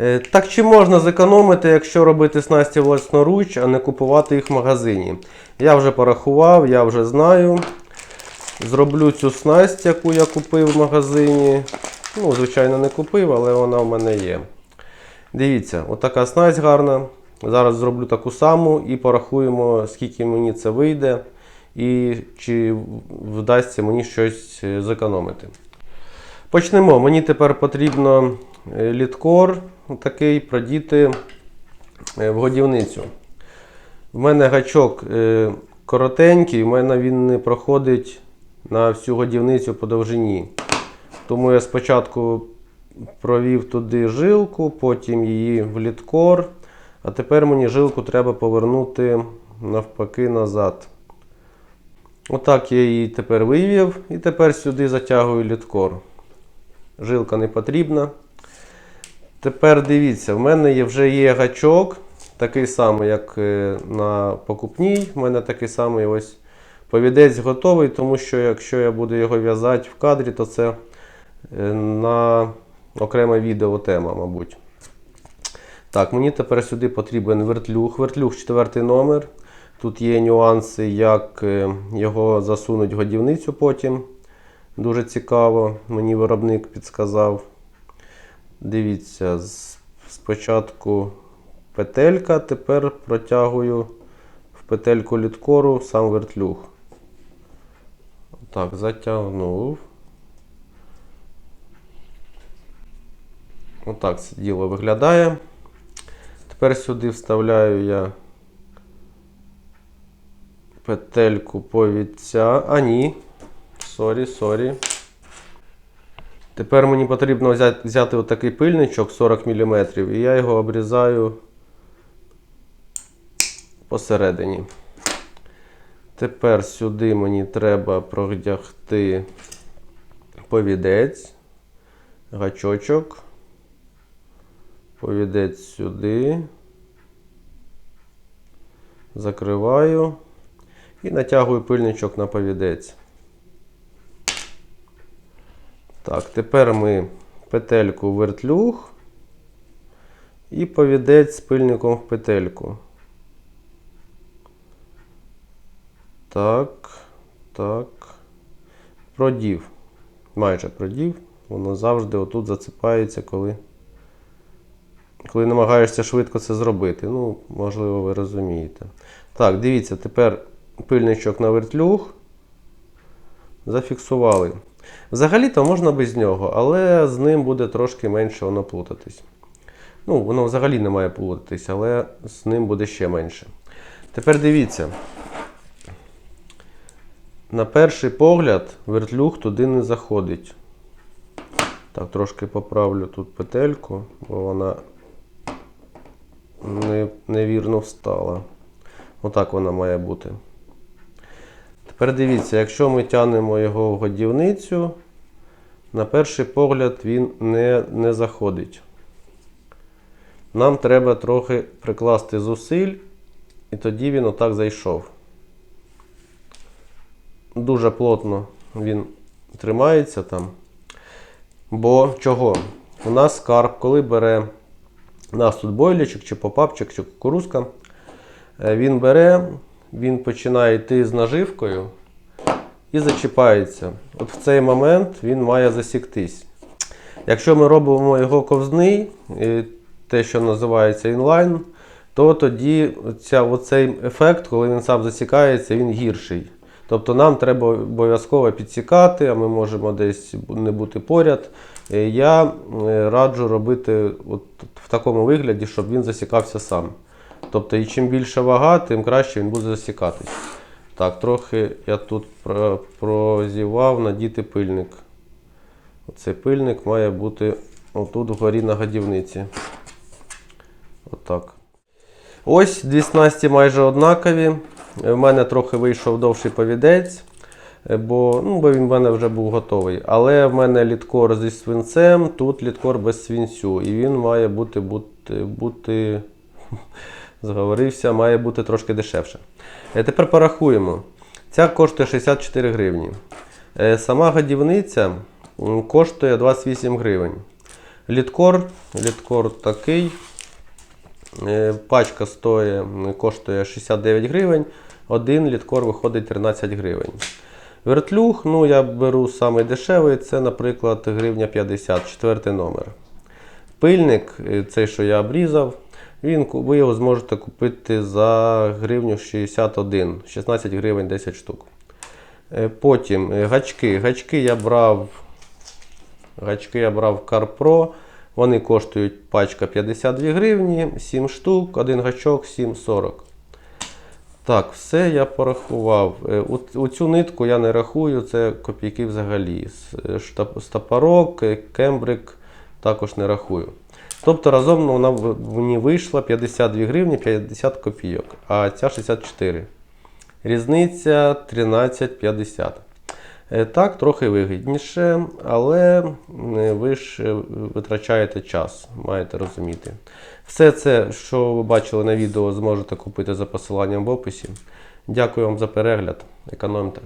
Е, Так чи можна зекономити, якщо робити снасті власноруч, а не купувати їх в магазині? Я вже порахував, я вже знаю. Зроблю цю снасть, яку я купив в магазині. Ну, звичайно, не купив, але вона в мене є. Дивіться, отака снасть гарна. Зараз зроблю таку саму і порахуємо, скільки мені це вийде, і чи вдасться мені щось е, зекономити. Почнемо. Мені тепер потрібно літкор такий продіти е, в годівницю. В мене гачок е, коротенький, в мене він не проходить на всю годівницю по довжині. Тому я спочатку провів туди жилку, потім її в літкор. А тепер мені жилку треба повернути навпаки назад. Отак я її тепер вивів і тепер сюди затягую літкор. Жилка не потрібна. Тепер дивіться, в мене є, вже є гачок, такий самий, як е, на покупній. В мене такий самий ось повідець готовий, тому що якщо я буду його в'язати в кадрі, то це е, на окреме відео тема, мабуть. Так, мені тепер сюди потрібен вертлюг. Вертлюг четвертий номер. Тут є нюанси, як е, його засунуть годівницю потім. Дуже цікаво, мені виробник підсказав. Дивіться, спочатку петелька, тепер протягую в петельку літкору сам вертлюг. Так, затягнув. Отак це діло виглядає. Тепер сюди вставляю я петельку повідця. А ні. Сорі, сорі. Тепер мені потрібно взяти, взяти отакий пильничок 40 мм і я його обрізаю посередині. Тепер сюди мені треба продягти повідець, гачочок, повідець сюди, закриваю і натягую пильничок на повідець. Так, тепер ми петельку вертлюг і повідець з пильником в петельку. Так, так. Продів. Майже продів. Воно завжди отут зацепається, коли, коли намагаєшся швидко це зробити. Ну, можливо, ви розумієте. Так, дивіться, тепер пильничок на вертлюг. Зафіксували. Взагалі-то можна без нього, але з ним буде трошки менше воно плутатись. Ну, воно взагалі не має плутатись, але з ним буде ще менше. Тепер дивіться. На перший погляд вертлюг туди не заходить. Так, трошки поправлю тут петельку, бо вона невірно встала. Отак вона має бути. Тепер дивіться, якщо ми тянемо його в годівницю, на перший погляд він не, не заходить. Нам треба трохи прикласти зусиль, і тоді він отак зайшов. Дуже плотно він тримається там. Бо чого? У нас скарб, коли бере у нас тут бойлічок, чи попапчик, чи кукурузка, е, він бере, він починає йти з наживкою і зачіпається. От в цей момент він має засіктись. Якщо ми робимо його ковзний, те, що називається інлайн, то тоді ця, оцей ефект, коли він сам засікається, він гірший. Тобто нам треба обов'язково підсікати, а ми можемо десь не бути поряд. Е, Я е, раджу робити от в такому вигляді, щоб він засікався сам. Тобто, і чим більше вага, тим краще він буде засікатись. Так, трохи я тут прозівав надіти пильник. Оцей пильник має бути отут вгорі на годівниці. Отак. Ось дві снасті майже однакові. В мене трохи вийшов довший повідець, бо, ну, бо він в мене вже був готовий. Але в мене літкор зі свинцем, тут літкор без свинцю. І він має бути, бути, бути зговорився, має бути трошки дешевше. Е, Тепер порахуємо. Ця коштує 64 гривні. Е, Сама годівниця коштує 28 гривень. Літкор. Літкор такий. Е, Пачка стоїть, коштує 69 гривень. Один літкор виходить 13 гривень. Вертлюг, ну я беру самий дешевий, це, наприклад, гривня 50, четвертий номер. Пильник, цей, що я обрізав, він, ви його зможете купити за гривню 61, 16 гривень 10 штук. Е, Потім е, гачки. Гачки я брав. Гачки я брав CarPro. Вони коштують пачка 52 гривні, 7 штук, один гачок 7,40. Так, все я порахував. Е, у- цю нитку я не рахую, це копійки взагалі. Стапарок, кембрик також не рахую. Тобто разом вона в- мені вийшла 52 гривні 50 копійок, а ця 64. Різниця 13,50. Е, Так, трохи вигідніше, але е, ви ж е, витрачаєте час, маєте розуміти. Все це, що ви бачили на відео, зможете купити за посиланням в описі. Дякую вам за перегляд. Економте.